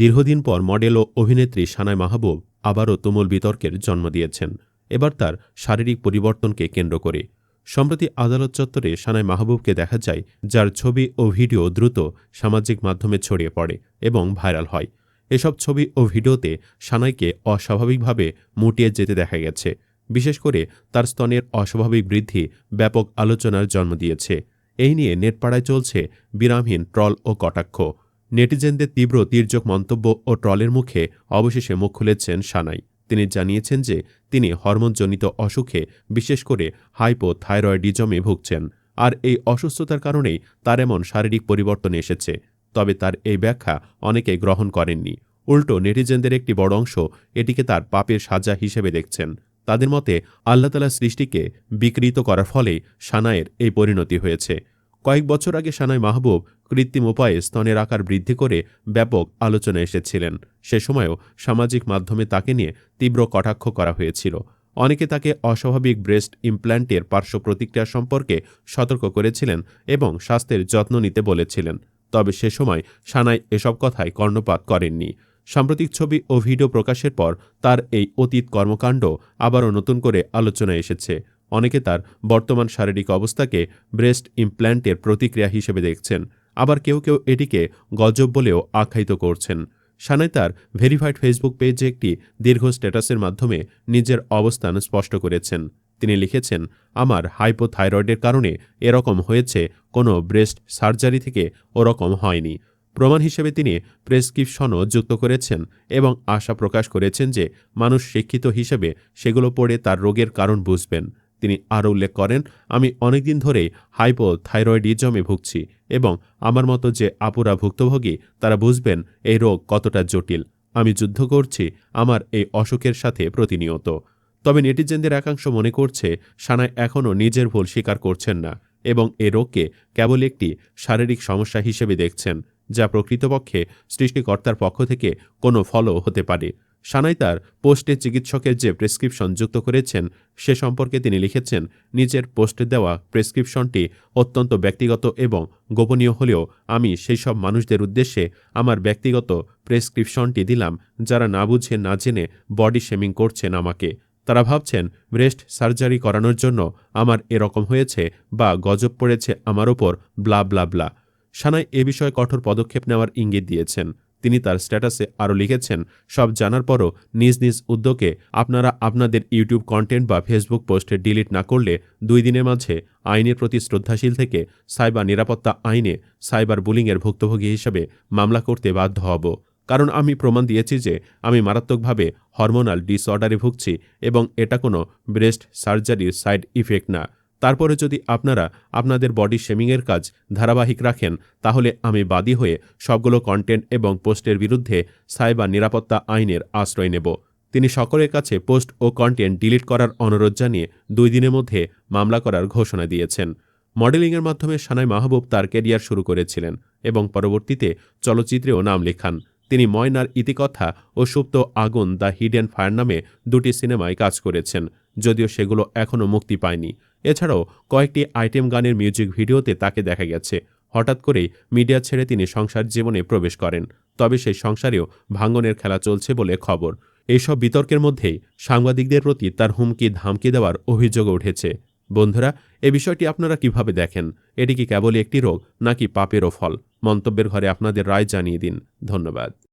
দীর্ঘদিন পর মডেল ও অভিনেত্রী সানায় মাহবুব আবারও তুমুল বিতর্কের জন্ম দিয়েছেন। এবার তার শারীরিক পরিবর্তনকে কেন্দ্র করে। সম্প্রতি আদালত চত্বরে সানায় মাহবুবকে দেখা যায়, যার ছবি ও ভিডিও দ্রুত সামাজিক মাধ্যমে ছড়িয়ে পড়ে এবং ভাইরাল হয়। এসব ছবি ও ভিডিওতে সানাইকে অস্বাভাবিকভাবে মুটিয়ে যেতে দেখা গেছে। বিশেষ করে তার স্তনের অস্বাভাবিক বৃদ্ধি ব্যাপক আলোচনার জন্ম দিয়েছে। এই নিয়ে নেটপাড়ায় চলছে বিরামহীন ট্রল ও কটাক্ষ। নেটিজেনদের তীব্র তীর্যক মন্তব্য ও ট্রলের মুখে অবশেষে মুখ খুলেছেন সানাই। তিনি জানিয়েছেন যে, তিনি হরমোনজনিত অসুখে, বিশেষ করে হাইপোথাইরয়েডিজমে ভুগছেন। আর এই অসুস্থতার কারণেই তার এমন শারীরিক পরিবর্তন এসেছে। তবে তার এই ব্যাখ্যা অনেকে গ্রহণ করেননি। উল্টো নেটিজেনদের একটি বড় অংশ এটিকে তার পাপের সাজা হিসেবে দেখছেন। তাদের মতে আল্লাহতালা সৃষ্টিকে বিকৃত করার ফলে সানায়ের এই পরিণতি হয়েছে। কয়েক বছর আগে সানাই মাহবুব কৃত্রিম উপায়ে স্তনের আকার বৃদ্ধি করে ব্যাপক আলোচনা এসেছিলেন। সে সময়ও সামাজিক মাধ্যমে তাকে নিয়ে তীব্র কটাক্ষ করা হয়েছিল। অনেকে তাকে অস্বাভাবিক ব্রেস্ট ইমপ্ল্যান্টের পার্শ্ব প্রতিক্রিয়া সম্পর্কে সতর্ক করেছিলেন এবং স্বাস্থ্যের যত্ন নিতে বলেছিলেন। তবে সে সময় সানাই এসব কথায় কর্ণপাত করেননি। সাম্প্রতিক ছবি ও ভিডিও প্রকাশের পর তার এই অতীত কর্মকাণ্ড আবারও নতুন করে আলোচনায় এসেছে। অনেকে তার বর্তমান শারীরিক অবস্থাকে ব্রেস্ট ইমপ্ল্যান্টের প্রতিক্রিয়া হিসেবে দেখছেন। আবার কেউ কেউ এটিকে গজব বলেও আখ্যায়িত করছেন। সানাই তার ভেরিফাইড ফেসবুক পেজে একটি দীর্ঘ স্ট্যাটাসের মাধ্যমে নিজের অবস্থান স্পষ্ট করেছেন। তিনি লিখেছেন, আমার হাইপোথাইরয়েডের কারণে এরকম হয়েছে, কোনো ব্রেস্ট সার্জারি থেকে ওরকম হয়নি। প্রমাণ হিসেবে তিনি প্রেসক্রিপশনও যুক্ত করেছেন এবং আশা প্রকাশ করেছেন যে মানুষ শিক্ষিত হিসেবে সেগুলো পড়ে তার রোগের কারণ বুঝবেন। তিনি আরও উল্লেখ করেন, আমি অনেকদিন ধরেই হাইপোথাইরয়েডিজমে ভুগছি এবং আমার মতো যে আপুরা ভুক্তভোগী, তারা বুঝবেন এই রোগ কতটা জটিল। আমি যুদ্ধ করছি, আমার এই অসুখের সাথে প্রতিনিয়ত। তবে নেটিজেনদের একাংশ মনে করছে সানায় এখনও নিজের ভুল স্বীকার করছেন না এবং এ রোগকে কেবল একটি শারীরিক সমস্যা হিসেবে দেখছেন। যা প্রকৃতপক্ষে সৃষ্টিকর্তার পক্ষ থেকে কোনো ফলও হতে পারে। সানাই তার পোস্টে চিকিৎসকের যে প্রেসক্রিপশন যুক্ত করেছেন, সে সম্পর্কে তিনি লিখেছেন, নিজের পোস্টে দেওয়া প্রেসক্রিপশনটি অত্যন্ত ব্যক্তিগত এবং গোপনীয় হলেও আমি সেই সব মানুষদের উদ্দেশ্যে আমার ব্যক্তিগত প্রেসক্রিপশনটি দিলাম, যারা না বুঝে, না জেনে বডি শেমিং করছেন আমাকে। তারা ভাবছেন, ব্রেস্ট সার্জারি করানোর জন্য আমার এরকম হয়েছে বা গজব পড়েছে আমার ওপর, ব্লা ব্লা ব্লা। সানাই এ বিষয়ে কঠোর পদক্ষেপ নেওয়ার ইঙ্গিত দিয়েছেন। তিনি তার স্ট্যাটাসে আরও লিখেছেন, সব জানার পরও নিজ নিজ উদ্যোগে আপনারা আপনাদের ইউটিউব কন্টেন্ট বা ফেসবুক পোস্টে ডিলিট না করলে দুই দিনের মাঝে আইনের প্রতি শ্রদ্ধাশীল থেকে সাইবার নিরাপত্তা আইনে সাইবার বুলিংয়ের ভুক্তভোগী হিসেবে মামলা করতে বাধ্য হব। কারণ আমি প্রমাণ দিয়েছি যে আমি মারাত্মকভাবে হরমোনাল ডিসঅর্ডারে ভুগছি এবং এটা কোনো ব্রেস্ট সার্জারির সাইড ইফেক্ট না। তারপরে যদি আপনারা আপনাদের বডি শেমিংয়ের কাজ ধারাবাহিক রাখেন, তাহলে আমি বাদী হয়ে সবগুলো কন্টেন্ট এবং পোস্টের বিরুদ্ধে সাইবার নিরাপত্তা আইনের আশ্রয় নেব। তিনি সকলের কাছে পোস্ট ও কন্টেন্ট ডিলিট করার অনুরোধ জানিয়ে দুই দিনের মধ্যে মামলা করার ঘোষণা দিয়েছেন। মডেলিংয়ের মাধ্যমে সানাই মাহবুব তার ক্যারিয়ার শুরু করেছিলেন এবং পরবর্তীতে চলচ্চিত্রেও নাম লেখান। তিনি ময়নার ইতিকথা ও সুপ্ত আগুন দ্য হিডেন ফায়ার নামে দুটি সিনেমায় কাজ করেছেন, যদিও সেগুলো এখনও মুক্তি পায়নি। এছাড়াও কয়েকটি আইটেম গানের মিউজিক ভিডিওতে তাকে দেখা গেছে। হঠাৎ করেই মিডিয়া ছেড়ে তিনি সংসার জীবনে প্রবেশ করেন, তবে সেই সংসারেও ভাঙ্গনের খেলা চলছে বলে খবর। এইসব বিতর্কের মধ্যেই সাংবাদিকদের প্রতি তার হুমকি ধামকি দেওয়ার অভিযোগ উঠেছে। বন্ধুরা, এ বিষয়টি আপনারা কীভাবে দেখেন? এটি কি কেবলই একটি রোগ, নাকি পাপেরও ফল? মন্তব্যের ঘরে আপনাদের রায় জানিয়ে দিন। ধন্যবাদ।